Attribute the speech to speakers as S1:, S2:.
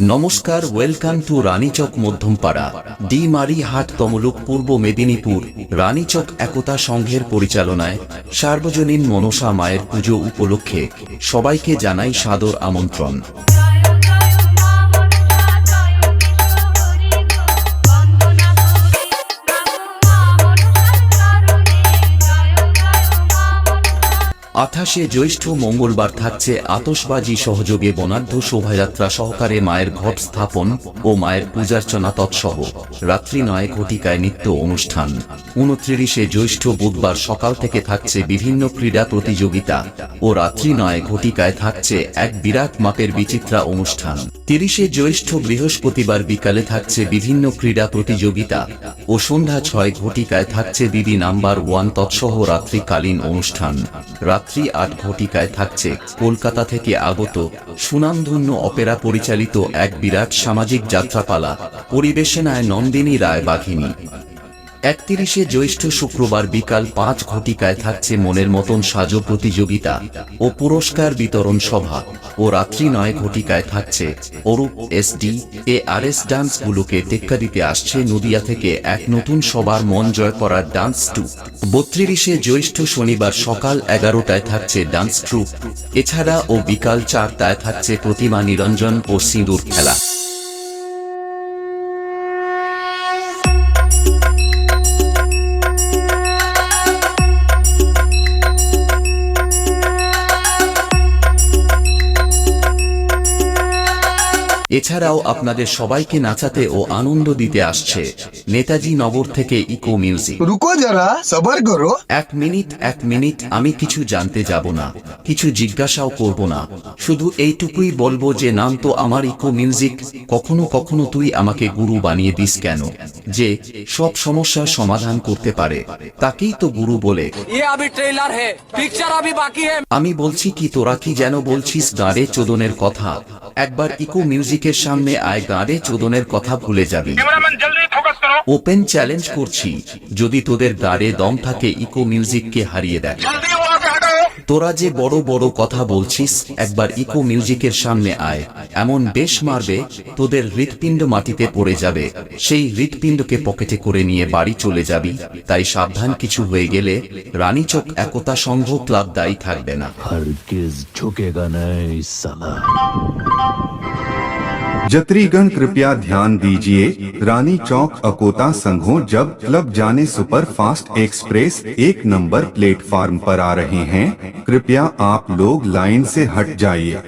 S1: নমস্কার welcome to Ranichak Madhyampara, ডি মারি হাট তমলুক, পূর্ব মেদিনীপুর। রানীচক একতা সংঘের পরিচালনায় সার্বজনীন মনসা মায়ের পুজো উপলক্ষে সবাইকে জানাই সাদর আমন্ত্রণ। আঠাশে জ্যৈষ্ঠ মঙ্গলবার থাকছে আতসবাজি সহযোগে বনাঢ্য শোভাযাত্রা সহকারে মায়ের ঘট স্থাপন ও মায়ের পূজার্চনা তৎসহ। রাত্রি নয় ঘটিকায় নিত্য অনুষ্ঠান। উনত্রিশে জ্যৈষ্ঠ বুধবার সকাল থেকে থাকছে বিভিন্ন ক্রীড়া প্রতিযোগিতা ও রাত্রি নয় ঘটিকায় থাকছে এক বিরাট মাপের বিচিত্রা অনুষ্ঠান। তিরিশে জ্যৈষ্ঠ বৃহস্পতিবার বিকালে থাকছে বিভিন্ন ক্রীড়া প্রতিযোগিতা ও সন্ধ্যা ছয় ঘটিকায় থাকছে বিবি নাম্বার ওয়ান তৎসহ রাত্রিকালীন অনুষ্ঠান। রাত্রি আট ঘটিকায় থাকছে। কলকাতা থেকে আগত সুনামধন্য অপেরা পরিচালিত এক বিরাট সামাজিক যাত্রাপালা, পরিবেশনায় নন্দিনী রায় বাঘিনী একত্রিশে জ্যৈষ্ঠ শুক্রবার বিকাল পাঁচ ঘটিকায় থাকছে মনের মতন সাজো প্রতিযোগিতা ও পুরস্কার বিতরণ সভা ও রাত্রি নয় ঘটিকায় থাকছে Arup SD A R S ডান্সগুলোকে টেক্কা দিতে আসছে নদিয়া থেকে এক নতুন সবার মন জয় করার ডান্স টু বত্রিশে জ্যৈষ্ঠ শনিবার সকাল এগারোটায় থাকছে ডান্স ট্রুপ। এছাড়া ও বিকাল চারটায় থাকছে প্রতিমা নিরঞ্জন ও সিঁদুর খেলা। এছাড়াও আপনাদের সবাইকে নাচাতে ও আনন্দ দিতে আসছে নেতাজি নগর থেকে ইকো মিউজিক।
S2: রুকো যারা সবার করো।
S1: এক মিনিট এক মিনিট আমি কিছু জানতে যাব না কিছু জিজ্ঞাসাও করব না। শুধু এইটুকুই বলব যে নাম তো আমার ইকো মিউজিক কখনো কখনো তুই আমাকে গুরু বানিয়ে দিস কেন? যে সব সমস্যার সমাধান করতে পারে তাকেই তো গুরু বলে। আমি বলছি কি তোরা কি যেন বলছিস দাঁড়ে চোদনের কথা। একবার ইকো মিউজিক প্রতীকের সামনে আয় গাঁড়ে চোদনের কথা ভুলে যাবি। ওপেন চ্যালেঞ্জ করছি। যদি তোদের গাড়ে দম থাকে ইকো মিউজিককে হারিয়ে দেয় তোরা যে বড় বড় কথা বলছিস একবার ইকো মিউজিকের সামনে আয়। এমন বেশ মারবে তোদের হৃৎপিণ্ড মাটিতে পড়ে যাবে। সেই হৃৎপিণ্ডকে পকেটে করে নিয়ে বাড়ি চলে যাবি। তাই সাবধান কিছু হয়ে গেলে রানীচক একতা সংঘ ক্লাব দায়ী থাকবে না।
S3: जत्रीगण, कृपया ध्यान दीजिए। रानी चौक अकोता संघो जब क्लब जाने सुपर फास्ट एक्सप्रेस एक नंबर प्लेटफार्म पर आ रहे हैं, कृपया आप लोग लाइन से हट जाइए।